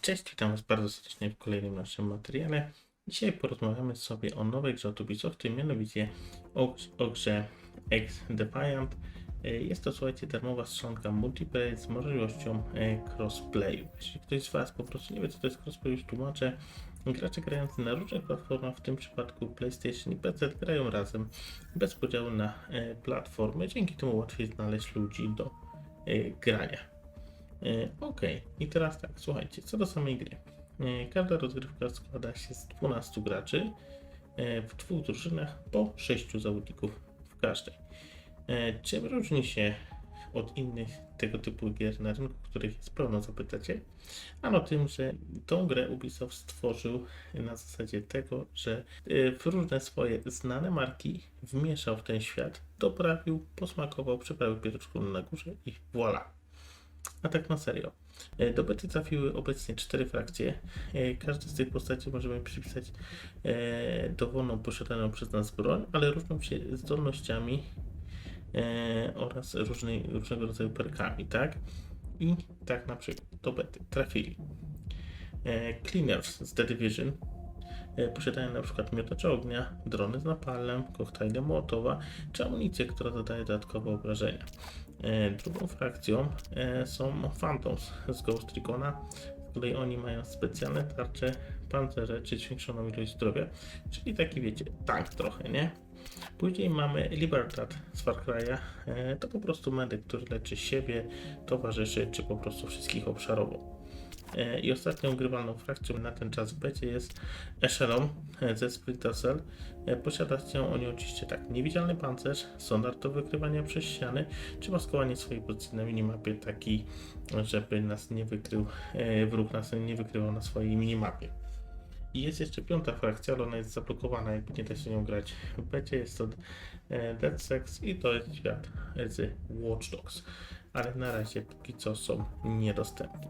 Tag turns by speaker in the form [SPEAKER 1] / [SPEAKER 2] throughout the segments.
[SPEAKER 1] Cześć, witam Was bardzo serdecznie w kolejnym naszym materiale. Dzisiaj porozmawiamy sobie o nowej grze od Ubisoftu, mianowicie o, o grze X Defiant. E, Jest to, słuchajcie, darmowa strzelanka multiplayer z możliwością e, crossplayu. Jeśli ktoś z Was po prostu nie wie, co to jest crossplay, już tłumaczę. Gracze grający na różnych platformach, w tym przypadku PlayStation i PC, grają razem bez podziału na e, platformy. Dzięki temu łatwiej znaleźć ludzi do grania. E, Ok, i teraz tak, słuchajcie, co do samej gry. E, Każda rozgrywka składa się z 12 graczy e, w dwóch drużynach po 6 zawodników w każdej. Czym różni się od innych tego typu gier na rynku, których jest pełno, zapytacie? Ano tym, że tą grę Ubisoft stworzył na zasadzie tego, że w różne swoje znane marki wmieszał w ten świat, doprawił, posmakował, przyprawił pieroczką na górze i voilà. A tak na serio. E, Do bety trafiły obecnie cztery frakcje. E, Każdy z tych postaci możemy przypisać e, dowolną posiadaną przez nas broń, ale różnią się zdolnościami oraz różnej, różnego rodzaju perkami, tak? I tak na przykład do bety trafili Cleaners z The Division, e, posiadają na przykład miotacze ognia, drony z napalem, koktajle Mołotowa czy amunicję, która zadaje dodatkowe obrażenia. E, Drugą frakcją e, są Phantoms z Ghost Recona. Z kolei oni mają specjalne tarcze, pancerze czy zwiększoną ilość zdrowia, czyli taki wiecie, tank trochę, nie? Później mamy Libertad z Far Cry'a. To po prostu medyk, który leczy siebie, towarzyszy czy po prostu wszystkich obszarowo. E, I ostatnią grywalną frakcją na ten czas w becie jest Echelon e, ze Splinter Cell. E, Posiada się oni oczywiście tak, niewidzialny pancerz, sonar do wykrywania przez ściany, czy maskowanie swojej pozycji na minimapie taki, żeby nas nie wykrył, wróg nas nie wykrywał na swojej minimapie. I jest jeszcze piąta frakcja, ale ona jest zablokowana, jakby nie da się nią grać w becie. Jest to Dead Sex i to jest świat z Watch Dogs. Ale na razie póki co są niedostępne.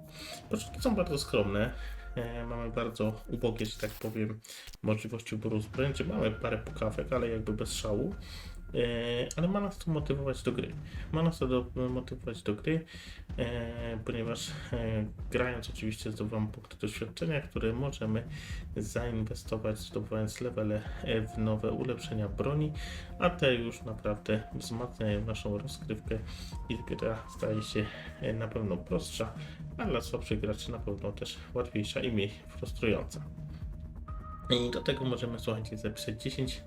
[SPEAKER 1] Początki są bardzo skromne. E, mamy bardzo ubogie, że tak powiem, możliwości wyboru zbrojeń. Mamy parę pukawek, ale jakby bez szału. E, ale ma nas to motywować do gry. Ma nas to do, motywować do gry, e, ponieważ e, grając oczywiście zdobywamy punkty doświadczenia, które możemy zainwestować, zdobywając levele w nowe ulepszenia broni, a te już naprawdę wzmacniają naszą rozgrywkę i gra staje się na pewno prostsza, a dla słabszych graczy na pewno też łatwiejsza i mniej frustrująca. I do tego możemy, słuchajcie, zapisać 10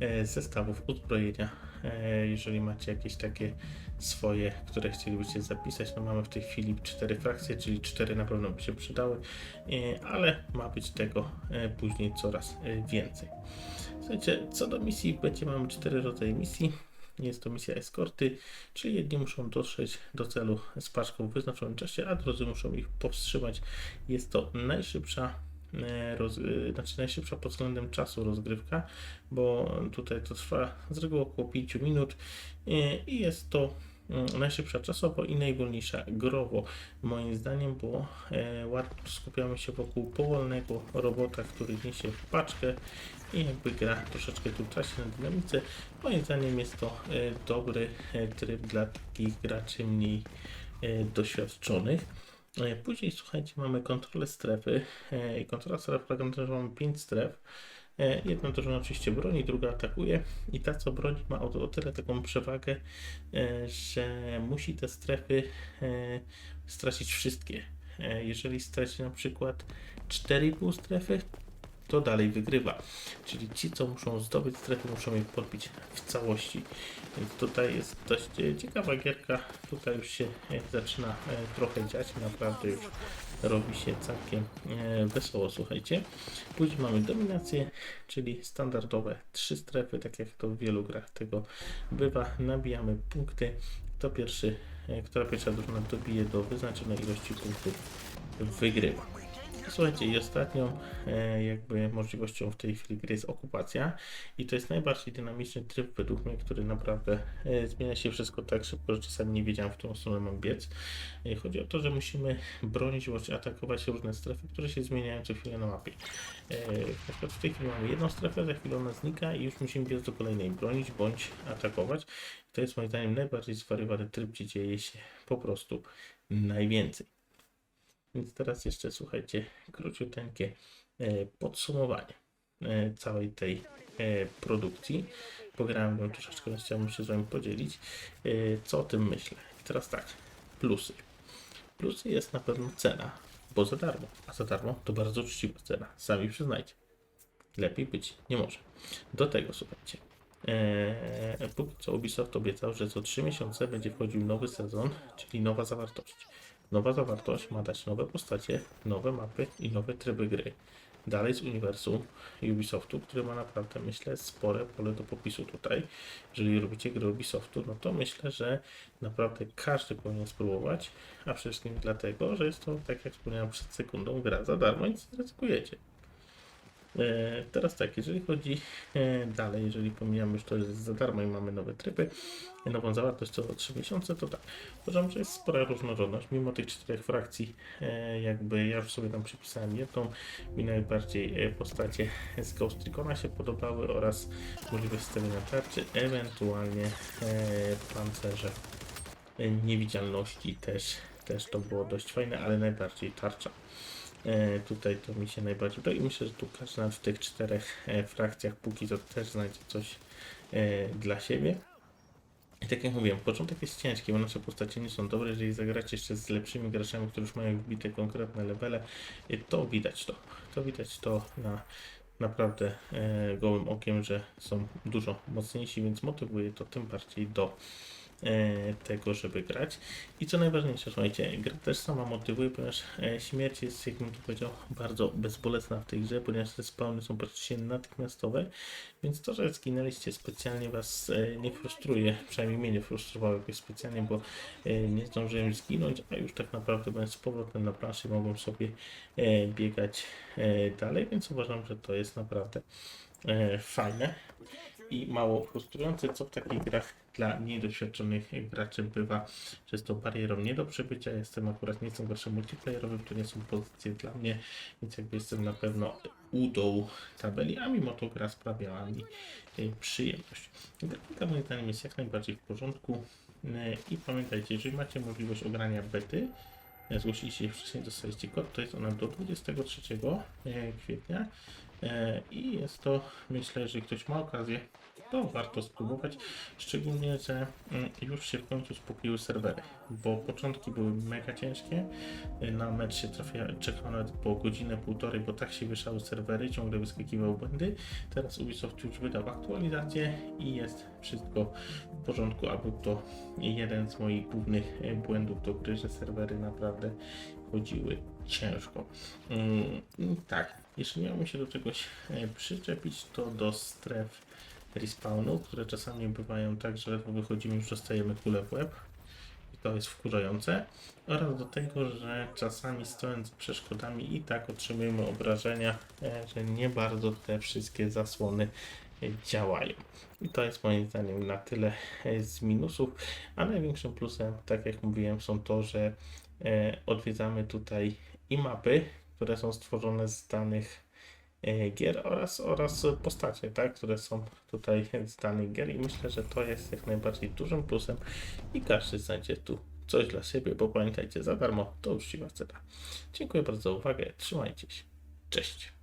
[SPEAKER 1] e, zestawów uzbrojenia. E, jeżeli macie jakieś takie swoje, które chcielibyście zapisać, no mamy w tej chwili 4 frakcje, czyli 4 na pewno by się przydały, e, ale ma być tego później coraz więcej. Słuchajcie, co do misji, będzie mamy 4 rodzaje misji. Jest to misja eskorty, czyli jedni muszą dotrzeć do celu z paczką w wyznaczonym czasie, a drudzy muszą ich powstrzymać. Jest to najszybsza roz, e, znaczy najszybsza pod względem czasu rozgrywka, bo tutaj to trwa z reguły około 5 minut e, i jest to najszybsza czasowo i najwolniejsza growo moim zdaniem, bo e, ładnie skupiamy się wokół powolnego robota, który niesie paczkę i jakby gra troszeczkę tu traci na dynamice. Moim zdaniem jest to e, dobry e, tryb dla takich graczy mniej e, doświadczonych. E, Później słuchajcie, mamy kontrolę strefy. E, I kontrola strefy polega na tym, że mamy 5 stref. E, Jedna drużyna oczywiście broni, druga atakuje i ta co broni ma o, o tyle taką przewagę, e, że musi te strefy stracić wszystkie. Jeżeli straci na przykład 4,5 strefy, to dalej wygrywa. Czyli ci, co muszą zdobyć strefy, muszą je podbić w całości. Więc tutaj jest dość e, ciekawa gierka. Tutaj już się e, zaczyna e, trochę dziać. Naprawdę już robi się całkiem wesoło, słuchajcie. Później mamy dominację, czyli standardowe trzy strefy, tak jak to w wielu grach tego bywa. Nabijamy punkty. Kto pierwszy, która pierwsza drużyna dobije do wyznaczonej ilości punktów, wygrywa. Słuchajcie, i ostatnią e, jakby możliwością w tej chwili gry jest okupacja i to jest najbardziej dynamiczny tryb według mnie, który naprawdę e, zmienia się wszystko tak szybko, że czasami nie wiedziałem w którą stronę mam biec. E, chodzi o to, że musimy bronić bądź atakować różne strefy, które się zmieniają co chwilę na mapie. E, na przykład w tej chwili mamy jedną strefę, za chwilę ona znika i już musimy biec do kolejnej, bronić bądź atakować. To jest moim zdaniem najbardziej zwariowany tryb, gdzie dzieje się po prostu najwięcej. Więc teraz jeszcze słuchajcie, króciuteńkie e, podsumowanie e, całej tej e, produkcji. Pograłem ją troszeczkę, więc chciałbym się z Wami podzielić, co o tym myślę. I teraz tak, plusy. Plusy jest na pewno cena, bo za darmo, a za darmo to bardzo uczciwa cena, sami przyznajcie. Lepiej być nie może. Do tego słuchajcie. Póki co Ubisoft obiecał, że co 3 miesiące będzie wchodził nowy sezon, czyli nowa zawartość. Nowa zawartość ma dać nowe postacie, nowe mapy i nowe tryby gry. Dalej z uniwersum Ubisoftu, który ma naprawdę, myślę, spore pole do popisu tutaj. Jeżeli robicie gry Ubisoftu, no to myślę, że naprawdę każdy powinien spróbować, a przede wszystkim dlatego, że jest to, tak jak wspomniałem przed sekundą, gra za darmo, nic nie ryzykujecie. E, Teraz tak, jeżeli chodzi e, dalej, jeżeli pomijamy już to, że jest za darmo i mamy nowe tryby, nową zawartość co 3 miesiące, to tak, uważam, że jest spora różnorodność, mimo tych czterech frakcji, e, jakby ja już sobie tam przypisałem jedną, mi najbardziej postacie z Ghost Recona się podobały oraz możliwość stawiania tarczy, ewentualnie pancerze. Niewidzialności też, też to było dość fajne, ale najbardziej tarcza. E, tutaj to mi się najbardziej podoba i myślę, że tu każdy w tych czterech e, frakcjach póki to też znajdzie coś e, dla siebie. I tak jak mówiłem, początek jest ciężki, bo nasze postacie nie są dobre. Jeżeli zagracie jeszcze z lepszymi graczami, którzy już mają wbite konkretne levele, to widać to. To widać to na naprawdę gołym okiem, że są dużo mocniejsi, więc motywuje to tym bardziej do tego, żeby grać. I co najważniejsze, słuchajcie, gra też sama motywuje, ponieważ e, śmierć jest, jak bym tu powiedział, bardzo bezbolesna w tej grze, ponieważ te spawny są praktycznie natychmiastowe, więc to, że zginęliście specjalnie was e, nie frustruje, przynajmniej mnie nie frustrowało jakoś specjalnie, bo e, nie zdążyłem zginąć, a już tak naprawdę będę z powrotem na planszy mogłem sobie e, biegać e, dalej, więc uważam, że to jest naprawdę e, fajne i mało frustrujące, co w takich grach dla niedoświadczonych graczy bywa, że jest to barierą nie do przebycia. Jestem akurat, nie jestem graczem multiplayerowym, to nie są pozycje dla mnie, więc jakby jestem na pewno u dołu tabeli, a mimo to gra sprawiała mi e, przyjemność. Grafika moim zdaniem jest jak najbardziej w porządku E, i pamiętajcie, jeżeli macie możliwość ogrania bety, e, zgłosiliście się wcześniej, dostaliście kod, to jest ona do 23 e, kwietnia I jest to, myślę, jeżeli ktoś ma okazję, to warto spróbować. Szczególnie, że mm, już się w końcu spokoiły serwery, bo początki były mega ciężkie. E, Na mecz się trafia, czekało nawet po godzinę, półtorej, bo tak się wieszały serwery, ciągle wyskakiwały błędy. Teraz Ubisoft już wydał aktualizację i jest wszystko w porządku, a był to jeden z moich głównych e, błędów do gry, że serwery naprawdę chodziły ciężko. Mm, tak, jeśli miałbym się do czegoś e, przyczepić, to do stref respawnu, które czasami bywają tak, że wychodzimy, już dostajemy kulę w łeb. I to jest wkurzające. Oraz do tego, że czasami stojąc przeszkodami i tak otrzymujemy obrażenia, e, że nie bardzo te wszystkie zasłony e, działają. I to jest moim zdaniem na tyle e, z minusów, a największym plusem, tak jak mówiłem, są to, że odwiedzamy tutaj i mapy, które są stworzone z danych gier oraz, oraz postacie, tak, które są tutaj z danych gier i myślę, że to jest jak najbardziej dużym plusem i każdy znajdzie tu coś dla siebie, bo pamiętajcie, za darmo to uczciwa cena. Dziękuję bardzo za uwagę, trzymajcie się, cześć.